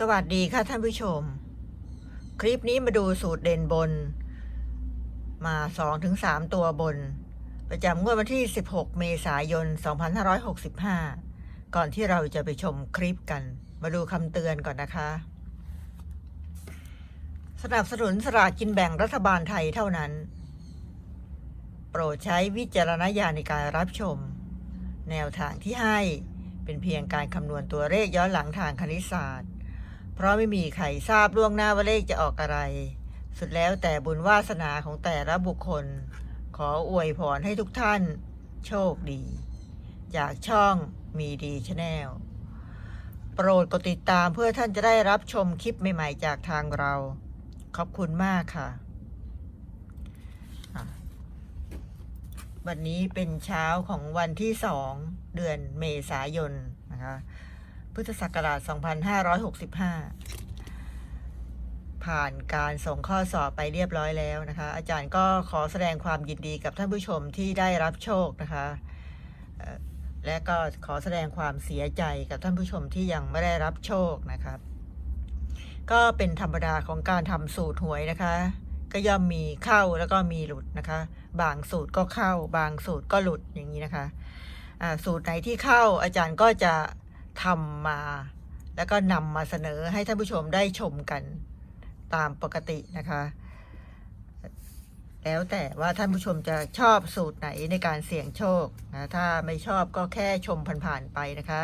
สวัสดีค่ะท่านผู้ชม คลิปนี้มาดูสูตรเด่นบน มา2-3ถึงตัวบน ประจำงวดวันที่ 16 เมษายน 2565 ก่อนที่เราจะไปชมคลิปกัน มาดูคำเตือนก่อนนะคะ สนับสนุนสลากกินแบ่งรัฐบาลไทยเท่านั้น โปรดใช้วิจารณญาณในการรับชม แนวทางที่ให้เป็นเพียงการคำนวณตัวเลขย้อนหลังทางคณิตศาสตร์ เพราะไม่มีใครทราบล่วงหน้าว่าเลขจะออกอะไร สุดแล้วแต่บุญวาสนาของแต่ละบุคคล ขออวยพรให้ทุกท่าน โชคดี จากช่องมีดีชาแนลโปรดกดติดตามเพื่อท่านจะได้รับชมคลิปใหม่ๆจากทางเรา ขอบคุณมากค่ะอะวันนี้เป็นเช้าของวันที่สองเดือนเมษายนนะคะ พุทธศักราช 2565 ผ่านการส่งข้อสอบไปเรียบร้อยแล้วนะคะ อาจารย์ก็ขอแสดงความยินดีกับท่านผู้ชมที่ได้รับโชคนะคะ และก็ขอแสดงความเสียใจกับท่านผู้ชมที่ยังไม่ได้รับโชคนะครับ ก็เป็นธรรมดาของการทำสูตรหวยนะคะ ก็ย่อมมีเข้าแล้วก็มีหลุดนะคะ บางสูตรก็เข้า บางสูตรก็หลุดอย่างนี้นะคะอ่าสูตรไหนที่เข้าอาจารย์ก็จะ ทำมา แล้วก็นำมาเสนอให้ท่านผู้ชมได้ชมกันตามปกตินะคะ แล้วแต่ว่าท่านผู้ชมจะชอบสูตรไหนในการเสี่ยงโชคนะถ้าไม่ชอบก็แค่ชมผ่านๆไปนะคะ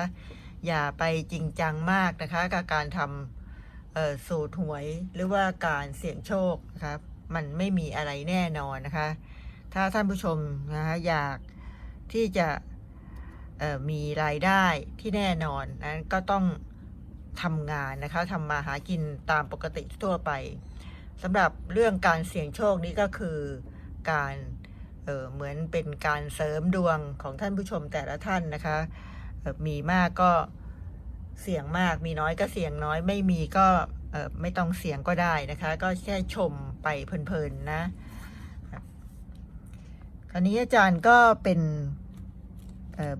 อย่าไปจริงจังมากนะคะกับการทำสูตรหวยหรือว่าการเสี่ยงโชคนะครับมันไม่มีอะไรแน่นอนนะคะ ถ้าท่านผู้ชมนะคะอยากที่จะ มีรายได้ที่แน่นอนนั้นก็ต้องทำงานนะคะทำมาหากินตามปกติทั่วไปสำหรับเรื่องการเสี่ยงโชคนี้ก็คือการเเหมือนเป็นการเสริมดวงของท่านผู้ชมแต่ละท่านนะคะ มีมากก็เสี่ยงมากมีน้อยก็เสี่ยงน้อยไม่มีก็ไม่ต้องเสี่ยงก็ได้นะคะ ก็แค่ชมไปเพลินๆนะคราวนี้อาจารย์ก็เป็น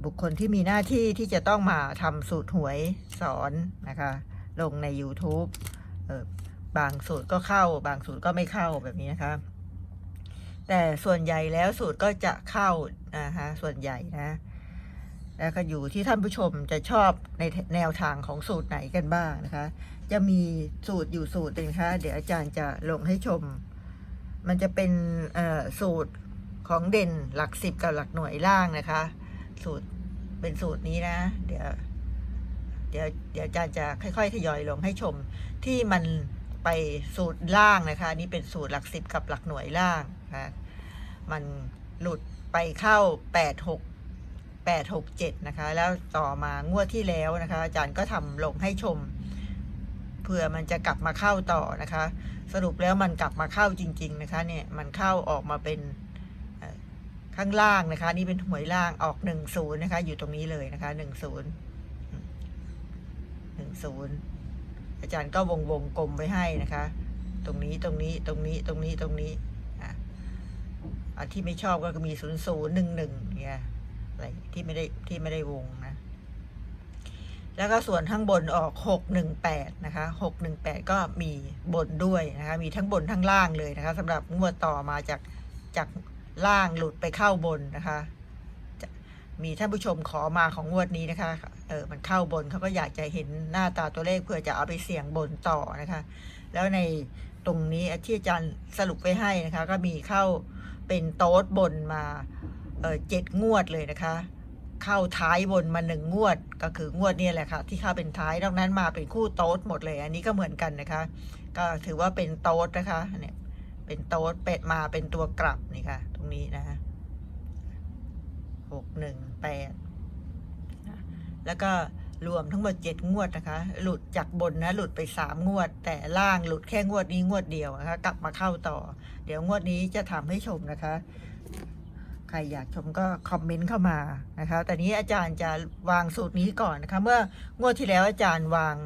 บุคคลที่มีหน้าที่ที่จะต้องมาทำสูตรหวยสอนนะคะ ลงใน YouTube บางสูตรก็เข้า บางสูตรก็ไม่เข้าแบบนี้นะคะ แต่ส่วนใหญ่แล้วสูตรก็จะเข้านะคะส่วนใหญ่นะ แล้วก็อยู่ที่ท่านผู้ชมจะชอบในแนวทางของสูตรไหนกันบ้างนะคะ จะมีสูตรอยู่สูตรหนึ่งคะเดี๋ยวอาจารย์จะลงให้ชม มันจะเป็นสูตรของเด่นหลักสิบกับหลักหน่วยล่างนะคะ สูตรเป็นสูตรนี้นะ เดี๋ยว เดี๋ยวเดี๋ยวอาจารย์จะค่อยๆทยอยลงให้ชม ที่มันไปสูตรล่างนะคะนี่เป็นสูตรหลักสิบกับหลักหน่วยล่างนะคะมันหลุดไปเข้าแปดหกแปดหกเจ็ดนะคะ แล้วต่อมางวดที่แล้วนะคะ อาจารย์ก็ทำลงให้ชมเผื่อมันจะกลับมาเข้าต่อนะคะ สรุปแล้วมันกลับมาเข้าจริง ๆ นะคะ เนี่ยมันเข้าออกมาเป็น ข้างล่างนะคะ นี่เป็นหวยล่างออกหนึ่งศูนย์นะคะ อยู่ตรงนี้เลยนะคะหนึ่งศูนย์หนึ่งศูนย์อาจารย์ก็วงวงกลมไว้ให้นะคะ ตรงนี้ตรงนี้ตรงนี้ตรงนี้ตรงนี้อะอันที่ไม่ชอบก็มีศูนย์ศูนย์หนึ่งหนึ่งเนี่ยอะไรที่ไม่ได้ที่ไม่ได้วงนะ แล้วก็ส่วนข้างบนออกหกหนึ่งแปดนะคะหกหนึ่งแปดก็มีบนด้วยนะคะ มีทั้งบนทั้งล่างเลยนะคะสำหรับงวดต่อมาจากจาก ล่างหลุดไปเข้าบนนะคะ มีท่านผู้ชมขอมาของงวดนี้นะคะ เออมันเข้าบนเขาก็อยากจะเห็นหน้าตาตัวเลขเพื่อจะเอาไปเสี่ยงบนต่อนะคะ แล้วในตรงนี้ที่อาจารย์สรุปไว้ให้นะคะ ก็มีเข้าเป็นโต๊ดบนมาเออเจ็ดงวดเลยนะคะ เข้าท้ายบนมาหนึ่งงวดก็คืองวดนี่แหละค่ะ ที่เข้าเป็นท้ายนอกนั้นมาเป็นคู่โต๊ดหมดเลย อันนี้ก็เหมือนกันนะคะ ก็ถือว่าเป็นโต๊ดนะคะเนี่ย เป็นโต๊ดเป็ดมาเป็นตัวกลับนี่ค่ะ ตรงนี้นะคะหกหนึ่งแปดแล้วก็รวมทั้งหมดเจ็ดงวดนะคะ หลุดจากบนนะ หลุดไปสามงวด แต่ล่างหลุดแค่งวดนี้งวดเดียวนะคะ กลับมาเข้าต่อ เดี๋ยวงวดนี้จะทำให้ชมนะคะ ใครอยากชมก็คอมเมนต์เข้ามานะคะ แต่นี้อาจารย์จะวางสูตรนี้ก่อนนะคะ เมื่องวดที่แล้วอาจารย์วาง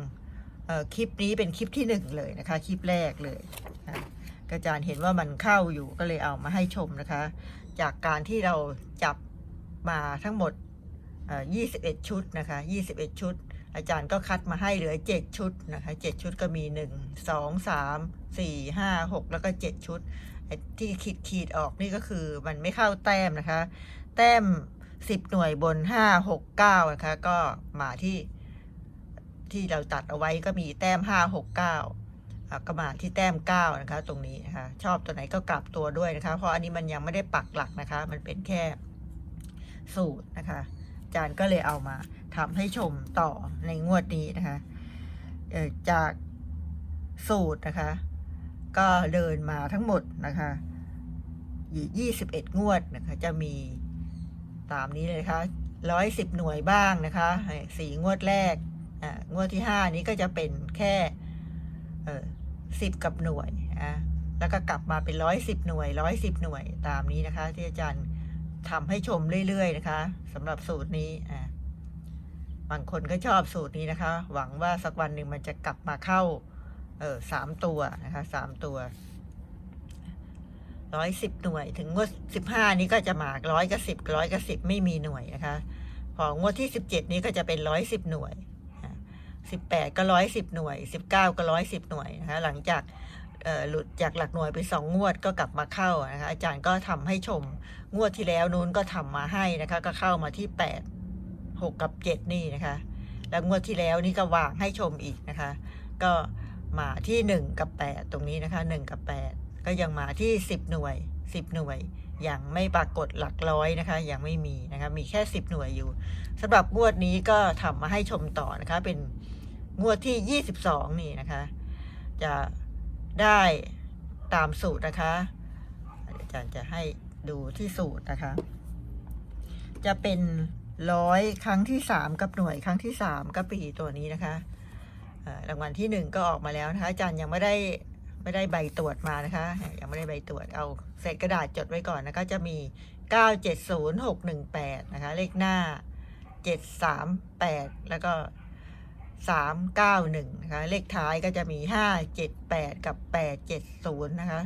คลิปนี้เป็นคลิปที่หนึ่งเลยนะคะ คลิปแรกเลย อาจารย์เห็นว่ามันเข้าอยู่ก็เลยเอามาให้ชมนะคะ จากการที่เราจับมาทั้งหมด 21 ชุดนะคะ 21 ชุด อาจารย์ก็คัดมาให้เหลือเจ็ดชุดนะคะเจ็ดชุดก็มีหนึ่งสองสามสี่ห้าหกแล้วก็เจ็ดชุด ที่ขีดขีดออกนี่ก็คือมันไม่เข้าแต้มนะคะ แต้มสิบหน่วยบนห้าหกเก้านะคะ ก็มาที่ที่เราตัดเอาไว้ก็มีแต้มห้าห ก็มาที่แต้มเก้านะคะตรงนี้นะคะชอบตัวไหนก็กลับตัวด้วยนะคะ เพราะอันนี้มันยังไม่ได้ปักหลักนะคะ มันเป็นแค่สูตรนะคะอาจารย์ก็เลยเอามาทำให้ชมต่อในงวดนี้นะคะจากสูตรนะคะ ก็เดินมาทั้งหมดนะคะยี่สิบเอ็ดงวดนะคะ จะมีตามนี้เลยนะคะร้อยสิบหน่วยบ้างนะคะสี่งวดแรกงวดที่ห้านี้ก็จะเป็นแค่ เออ สิบกับหน่วยอะแล้วก็กลับมาเป็นร้อยสิบหน่วยร้อยสิบหน่วยตามนี้นะคะ ที่อาจารย์ทำให้ชมเรื่อยๆนะคะสำหรับสูตรนี้อะบางคนก็ชอบสูตรนี้นะคะ หวังว่าสักวันหนึ่งมันจะกลับมาเข้า เออสามตัวนะคะสามตัวร้อยสิบหน่วย ถึงงวดสิบห้านี้ก็จะมาร้อยกับสิบร้อยกับสิบไม่มีหน่วยนะคะพองวดที่สิบเจ็ดนี้ก็จะเป็นร้อยสิบหน่วย สิบแปดก็ร้อยสิบหน่วยสิบเก้าก็ร้อยสิบหน่วยนะคะหลังจากหลุดจากหลักหน่วยไปสองงวดก็กลับมาเข้านะคะอาจารย์ก็ทำให้ชมงวดที่แล้วนู้นก็ทำมาให้นะคะก็เข้ามาที่แปดหกกับเจ็ดนี่นะคะ แล้วงวดที่แล้วนี่ก็วางให้ชมอีกนะคะ ก็มาที่หนึ่งกับแปดตรงนี้นะคะหนึ่งกับแปดก็ยังมาที่สิบหน่วยสิบหน่วยยังไม่ปรากฏหลักร้อยนะคะยังไม่มีนะคะมีแค่สิบหน่วยอยู่สำหรับงวดนี้ก็ทำมาให้ชมต่อนะคะเป็น งวดที่ยี่สิบสองนี่นะคะ จะได้ตามสูตรนะคะอาจารย์จะให้ดูที่สูตรนะคะ จะเป็นร้อยครั้งที่สามกับหน่วยครั้งที่สามกับปีตัวนี้นะคะรางวัลที่หนึ่งก็ออกมาแล้วนะคะอาจารย์ยังไม่ได้ไม่ได้ใบตรวจมานะคะ ยังไม่ได้ใบตรวจเอาเศษกระดาษจดไว้ก่อนนะคะจะมีเก้าเจ็ดศูนย์หกหนึ่งแปดนะคะ เลขหน้าเจ็ดสามแปดแล้วก็ สามเก้าหนึ่งนะคะเลขท้ายก็จะมีห้าเจ็ดแปดกับแปดเจ็ดศูนย์นะคะ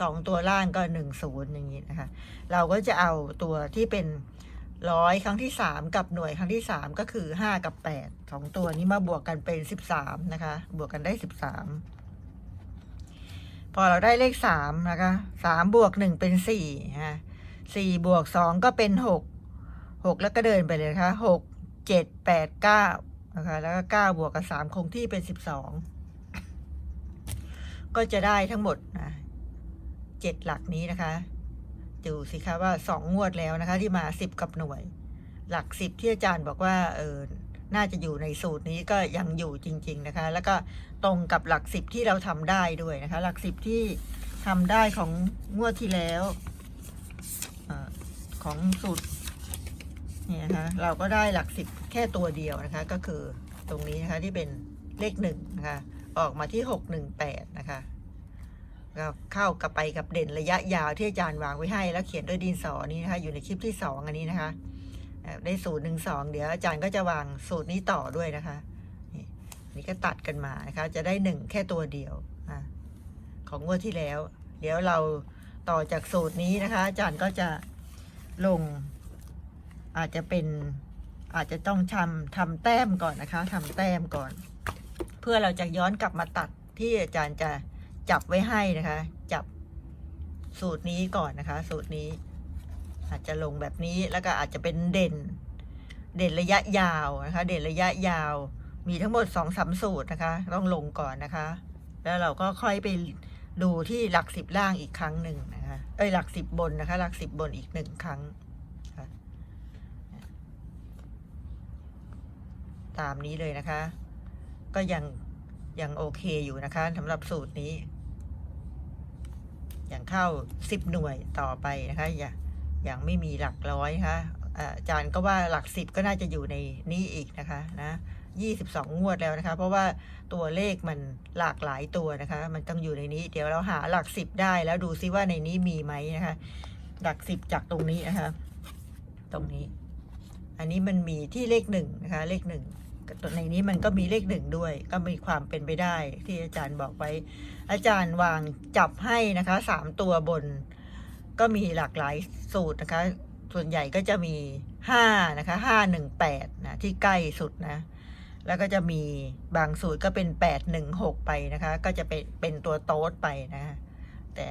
สองตัวล่างก็หนึ่งศูนย์อย่างนี้นะคะ เราก็จะเอาตัวที่เป็นร้อยครั้งที่สามกับหน่วยครั้งที่สามก็คือห้ากับแปดสองตัวนี้มาบวกกันเป็นสิบสามนะคะ บวกกันได้สิบสามพอเราได้เลขสามนะคะสามบวกหนึ่งเป็นสี่ฮะสี่บวกสองก็เป็นหกหกแล้วก็เดินไปเลยนะคะหกเจ็ดแปดเก้า นะคะ แล้วก็เก้าบวกกับสามคงที่เป็นสิบสองก็จะได้ทั้งหมดนะเจ็ดหลักนี้นะคะดูสิคะว่าสองงวดแล้วนะคะ ที่มาสิบกับหน่วย หลักสิบที่อาจารย์บอกว่าเออน่าจะอยู่ในสูตรนี้ก็ยังอยู่จริง ๆนะคะ แล้วก็ตรงกับหลักสิบที่เราทำได้ด้วยนะคะ หลักสิบที่ทำได้ของงวดที่แล้วอของสูตร นี่ยนะคะ เราก็ได้หลักสิบแค่ตัวเดียวนะคะ ก็คือตรงนี้นะคะที่เป็นเลขหนึ่งนะคะ ออกมาที่หกหนึ่งแปดนะคะก็เข้ากับไปกับเด่นระยะยาวที่อาจารย์วางไว้ให้ แล้วเขียนด้วยดินสอนี้นะคะ อยู่ในคลิปที่สองอันนี้นะคะได้สูตรหนึ่งสองเดี๋ยวอาจารย์ก็จะวางสูตรนี้ต่อด้วยนะคะนี่นี่ก็ตัดกันมานะคะ จะได้หนึ่งแค่ตัวเดียวอของงวดที่แล้ว เดี๋ยวเราต่อจากสูตรนี้นะคะ อาจารย์ก็จะลง อาจจะเป็นอาจจะต้องทำทำแต้มก่อนนะคะทำแต้มก่อน เพื่อเราจะย้อนกลับมาตัดที่อาจารย์จะจับไว้ให้นะคะ จับสูตรนี้ก่อนนะคะ สูตรนี้ อาจจะลงแบบนี้แล้วก็อาจจะเป็นเด่น เด่นระยะยาวนะคะ เด่นระยะยาว มีทั้งหมดสองสามสูตรนะคะ ต้องลงก่อนนะคะ แล้วเราก็ค่อยไปดูที่หลักสิบล่างอีกครั้งหนึ่งนะคะ เอ้ยหลักสิบบนนะคะ หลักสิบบนอีกหนึ่งครั้งค่ะ ตามนี้เลยนะคะ ก็ยังยังโอเคอยู่นะคะสำหรับสูตรนี้ อย่างเข้าสิบหน่วยต่อไปนะคะอย่าอย่างไม่มีหลักร้อยนะคะอ่าอาจารย์ก็ว่าหลักสิบก็น่าจะอยู่ในนี้อีกนะคะนะยี่สิบสองงวดแล้วนะคะ เพราะว่าตัวเลขมันหลากหลายตัวนะคะ มันต้องอยู่ในนี้ เดี๋ยวเราหาหลักสิบได้แล้วดูซิว่าในนี้มีไหมนะคะ หลักสิบจากตรงนี้นะคะ ตรงนี้ อันนี้มันมีที่เลขหนึ่งนะคะ เลขหนึ่ง ในนี้มันก็มีเลขหนึ่งด้วย ก็มีความเป็นไปได้ ที่อาจารย์บอกไว้ อาจารย์วางจับให้นะคะสามตัวบน ก็มีหลากหลายสูตรนะคะ ส่วนใหญ่ก็จะมีห้านะคะห้าหนึ่งแปดนะที่ใกล้สุดนะแล้วก็จะมีบางสูตรก็เป็นแปดหนึ่งหกไปนะคะ ก็จะเป็นเป็นตัวโต๊ดไปนะแต่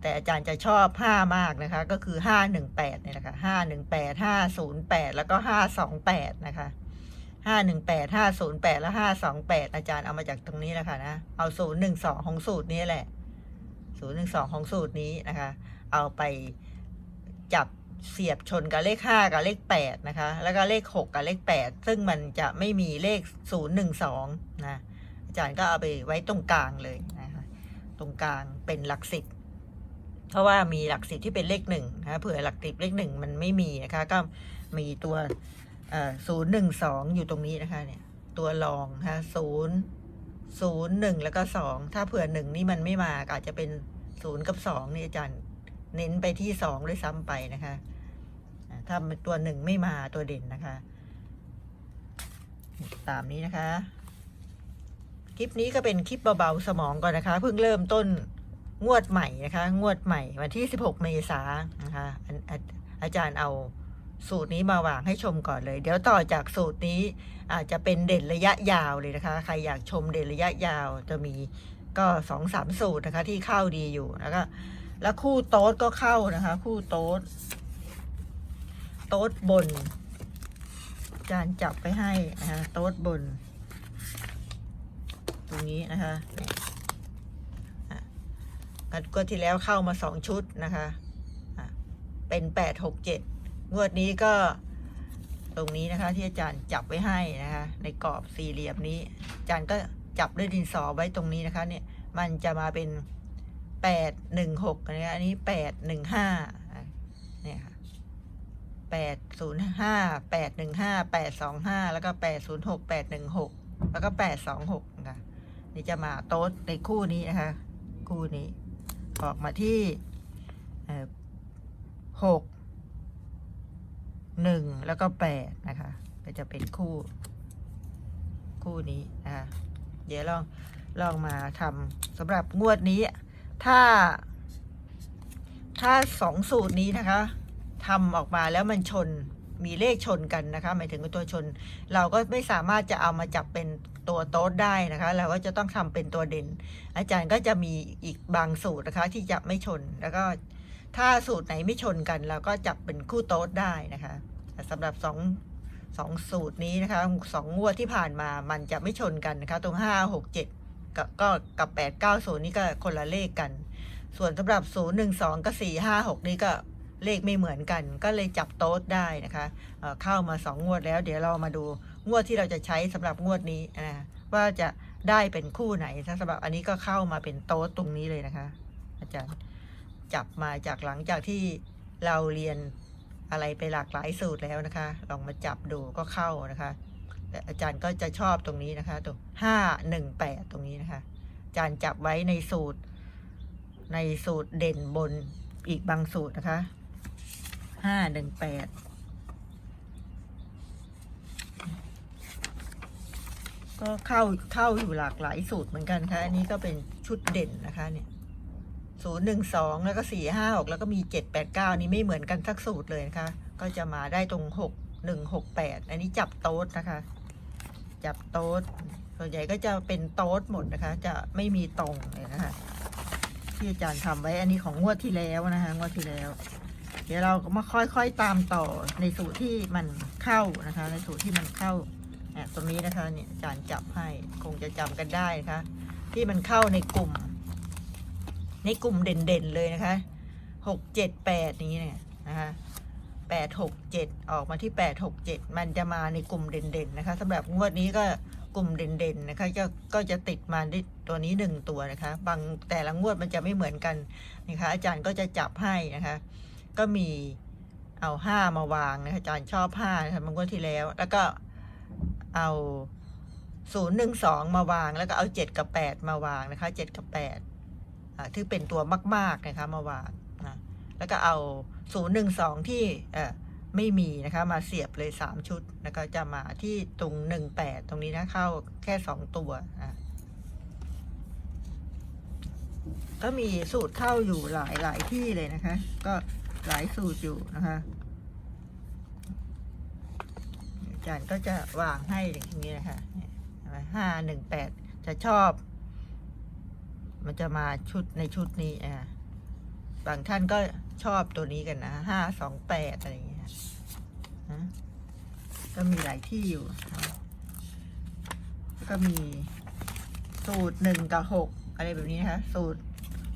แต่อาจารย์จะชอบห้ามากนะคะ ก็คือห้าหนึ่งแปดเนี่ยนะคะห้าหนึ่งแปดห้าศูนย์แปดแล้วก็ห้าสองแปดนะคะ ห้าหนึ่งแปดห้าศูนย์แปดแล้วห้าสองแปดอาจารย์เอามาจากตรงนี้แหละค่ะนะ เอาศูนย์หนึ่งสองของสูตรนี้แหละศูนย์หนึ่งสองของสูตรนี้นะคะ เอาไปจับเสียบชนกับเลขห้ากับเลขแปดนะคะ แล้วก็เลขหกกับเลขแปดซึ่งมันจะไม่มีเลขศูนย์หนึ่งสองนะอาจารย์ก็เอาไปไว้ตรงกลางเลยนะคะตรงกลางเป็นหลักสิบเพราะว่ามีหลักสิบที่เป็นเลขหนึ่งนะเผื่อหลักสิบเลขหนึ่งมันไม่มีนะคะ ก็มีตัว ศูนย์หนึ่งสองอยู่ตรงนี้นะคะ เนี่ย ตัวรองนะคะศูนย์ศูนย์หนึ่งแล้วก็สองถ้าเผื่อหนึ่งนี่มันไม่มาอาจจะเป็นศูนย์กับสองนี่อาจารย์เน้นไปที่สองด้วยซ้ำไปนะคะถ้าตัวหนึ่งไม่มาตัวเด่นนะคะ ตามนี้นะคะ คลิปนี้ก็เป็นคลิปเบาๆสมองก่อนนะคะ เพิ่งเริ่มต้นงวดใหม่นะคะ งวดใหม่วันที่ 16 เมษายนนะคะอออาจารย์เอา สูตรนี้มาวางให้ชมก่อนเลย เดี๋ยวต่อจากสูตรนี้อาจจะเป็นเด่นระยะยาวเลยนะคะ ใครอยากชมเด่นระยะยาวจะมีก็สองสามสูตรนะคะ ที่เข้าดีอยู่แล้วก็แล้วคู่โต๊ดก็เข้านะคะ คู่โต๊ดโต๊ดบนอาจารจับไปให้นะคะโต๊ดบน ตรงนี้นะคะเนี่ยกันก็ที่แล้วเข้ามาสองชุดนะคะเป็นแปดหกเจ็ด งวดนี้ก็ตรงนี้นะคะ ที่อาจารย์จับไว้ให้นะคะ ในกรอบสี่เหลี่ยมนี้ อาจารย์ก็จับด้วยดินสอไว้ตรงนี้นะคะ เนี่ยมันจะมาเป็นแปดหนึ่งหกนนี้อันนี้แปดหนึ่งห้าเนี่ยค่ะแปดศูนย์ห้าแปดหนึ่งห้าแปดสองห้าแล้วก็แปดศูนย์หกแปดหนึ่งหกแล้วก็แปดสองหกนะคะนี่จะมาโต๊ดในคู่นี้นะคะ คู่นี้ ออกมาที่หก หนึ่งแล้วก็แปดนะคะ ก็จะเป็นคู่ คู่นี้นะคะเดี๋ยวลองลองมาทำสำหรับงวดนี้ ถ้า ถ้าสองสูตรนี้นะคะทำออกมาแล้วมันชนมีเลขชนกันนะคะหมายถึงตัวชน เราก็ไม่สามารถจะเอามาจับเป็นตัวโต๊ดได้นะคะ เราก็จะต้องทำเป็นตัวเด่น อาจารย์ก็จะมีอีกบางสูตรนะคะ ที่จะไม่ชนแล้วก็ ถ้าสูตรไหนไม่ชนกันเราก็จับเป็นคู่โต๊ดได้นะคะสำหรับสองสองสูตรนี้นะคะสองงวดที่ผ่านมามันจะไม่ชนกันนะคะ ตรงห้าหกเจ็ดก็ก็กับแปดเก้าศูนย์นี่ก็คนละเลขกัน ส่วนสำหรับศูนย์หนึ่งสองกับสี่ห้าหกนี่ก็เลขไม่เหมือนกัน ก็เลยจับโต๊ดได้นะคะเเข้ามาสองงวดแล้ว เดี๋ยวเรามาดูงวดที่เราจะใช้สำหรับงวดนี้นะว่าจะได้เป็นคู่ไหนถ้าสำหรับอันนี้ก็เข้ามาเป็นโต๊ดตรงนี้เลยนะคะ อาจารย์ จับมาจากหลังจากที่เราเรียนอะไรไปหลากหลายสูตรแล้วนะคะ ลองมาจับดูก็เข้านะคะแต่อาจารย์ก็จะชอบตรงนี้นะคะตรงห้าหนึ่งแปดตรงนี้นะคะ อาจารย์จับไว้ในสูตร ในสูตรเด่นบนอีกบางสูตรนะคะห้าหนึ่งแปดก็เข้าเข้าอยู่หลากหลายสูตรเหมือนกันค่ะ อันนี้ก็เป็นชุดเด่นนะคะเนี่ย ศูนย์หนึ่งสองแล้วก็สี่ห้าหกแล้วก็มีเจ็ดแปดเก้านี้ไม่เหมือนกันสักสูตรเลยนะคะ ก็จะมาได้ตรงหกหนึ่งหกแปดอันนี้จับโต๊ดนะคะ จับโต๊ดส่วนใหญ่ก็จะเป็นโต๊ดหมดนะคะ จะไม่มีตรงเลยนะคะที่อาจารย์ทำไว้อันนี้ของงวดที่แล้วนะคะงวดที่แล้ว เดี๋ยวเราก็มาค่อยๆตามต่อในสูตรที่มันเข้านะคะ ในสูตรที่มันเข้าเนี่ยตรงนี้นะคะเนี่ยอาจารย์จับให้คงจะจำกันได้นะคะที่มันเข้าในกลุ่ม ในกลุ่มเด่นๆเลยนะคะหกเจ็ดแปดนี้เนี่ยนะคะแปดหกเจ็ดออกมาที่แปดหกเจ็ดมันจะมาในกลุ่มเด่นๆนะคะสำหรับงวดนี้ก็กลุ่มเด่นๆนะคะก็ก็จะติดมาที่ตัวนี้หนึ่งตัวนะคะ บางแต่ละงวดมันจะไม่เหมือนกันนะคะ อาจารย์ก็จะจับให้นะคะ ก็มีเอาห้ามาวางนะคะอาจารย์ชอบห้านะคะมันงวดที่แล้ว แล้วก็เอาศูนย์หนึ่งสองมาวาง แล้วก็เอาเจ็ดกับแปดมาวางนะคะเจ็ดกับแปด่ที่เป็นตัวมาก ๆ นะคะมาวางนะแล้วก็เอาศูนย์หนึ่งสองที่ไม่มีนะคะมาเสียบเลยสามชุด แล้วก็จะมาที่ตรงหนึ่งแปดตรงนี้นะ เข้าแค่สองตัวอะก็มีสูตรเข้าอยู่หลายหลายที่เลยนะคะ ก็หลายสูตรอยู่นะคะอาจารย์ก็จะวางให้อย่างนี้นะคะห้าหนึ่งแปดจะชอบ มันจะมาชุดในชุดนี้อ่าบางท่านก็ชอบตัวนี้กันนะห้าสองแปดอะไรอย่างเงี้ยนะก็มีหลายที่อยู่ ก็มีสูตรหนึ่งกับหกอะไรแบบนี้นะคะ สูตร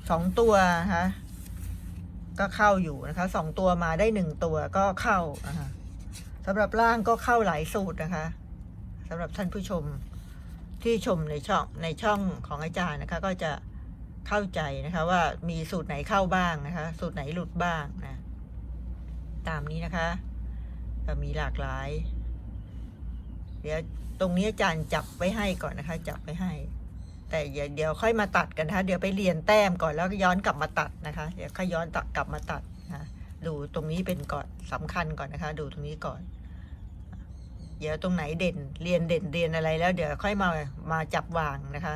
สองตัวนะคะก็เข้าอยู่นะคะสองตัวมาได้หนึ่งตัวก็เข้านะคะสำหรับล่างก็เข้าหลายสูตรนะคะสำหรับท่านผู้ชมที่ชมในช่องในช่องของอาจารย์นะคะ ก็จะ เข้าใจนะคะ ว่ามีสูตรไหนเข้าบ้างนะคะ สูตรไหนหลุดบ้างนะ ตามนี้นะคะก็มีหลากหลาย เดี๋ยวตรงนี้อาจารย์จับไว้ให้ก่อนนะคะ จับไว้ให้ แต่เดี๋ยวเดี๋ยวค่อยมาตัดกันนะคะ เดี๋ยวไปเรียนแต้มก่อนแล้วย้อนกลับมาตัดนะคะ เดี๋ยวค่อยย้อนตัดกลับมาตัดนะะดูตรงนี้เป็นก่อนสำคัญก่อนนะคะ ดูตรงนี้ก่อน เดี๋ยวตรงไหนเด่นเรียนเด่นเรียนอะไรแล้ว เดี๋ยวค่อยมามาจับวางนะคะ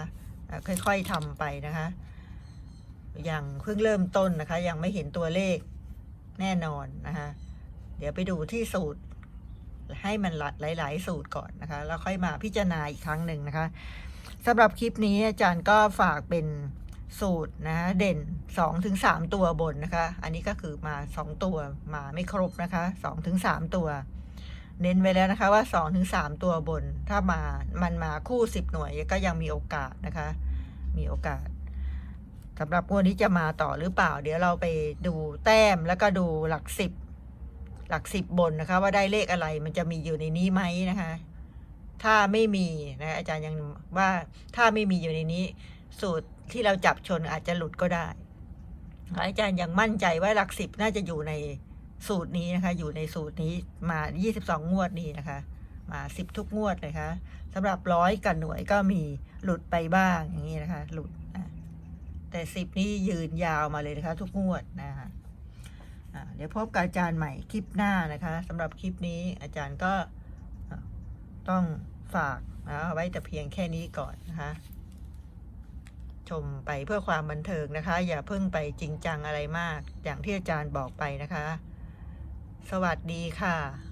ค่อยๆทำไปนะคะ ย่างเพิ่งเริ่มต้นนะคะ ยังไม่เห็นตัวเลขแน่นอนนะคะ เดี๋ยวไปดูที่สูตรให้มันหลาย ๆ สูตรก่อนนะคะ แล้วค่อยมาพิจารณาอีกครั้งหนึ่งนะคะสำหรับคลิปนี้อาจารย์ก็ฝากเป็นสูตรนะเด่น2อถึงสตัวบนนะคะ อันนี้ก็คือมา 2 ตัวมาไม่ครบนะคะ2อถึงสตัว เน้นไว้แล้วนะคะว่า2อถึงสตัวบน ถ้ามามันมาคู่ 10 หน่วยก็ยังมีโอกาสนะคะ มีโอกาส สำหรับงวดนี้จะมาต่อหรือเปล่า เดี๋ยวเราไปดูแต้มแล้วก็ดูหลักสิบหลักสิบบนนะคะ ว่าได้เลขอะไรมันจะมีอยู่ในนี้ไหมนะคะ ถ้าไม่มีนะอาจารย์ยังว่าถ้าไม่มีอยู่ในนี้ สูตรที่เราจับชนอาจจะหลุดก็ได้ อาจารย์ยังมั่นใจว่าหลักสิบน่าจะอยู่ในสูตรนี้นะคะ อยู่ในสูตรนี้มา 22 งวดนี้นะคะ มา 10 ทุกงวดเลยคะสำหรับร้อยกับหน่วยก็มีหลุดไปบ้างอย่างนี้นะคะ หลุด แต่สิบนี้ยืนยาวมาเลยนะคะ ทุกงวดนะคะเดี๋ยวพบกับอาจารย์ใหม่คลิปหน้านะคะสำหรับคลิปนี้อาจารย์ก็ต้องฝากนะไว้แต่เพียงแค่นี้ก่อนนะคะชมไปเพื่อความบันเทิงนะคะ อย่าเพิ่งไปจริงจังอะไรมาก อย่างที่อาจารย์บอกไปนะคะ สวัสดีค่ะ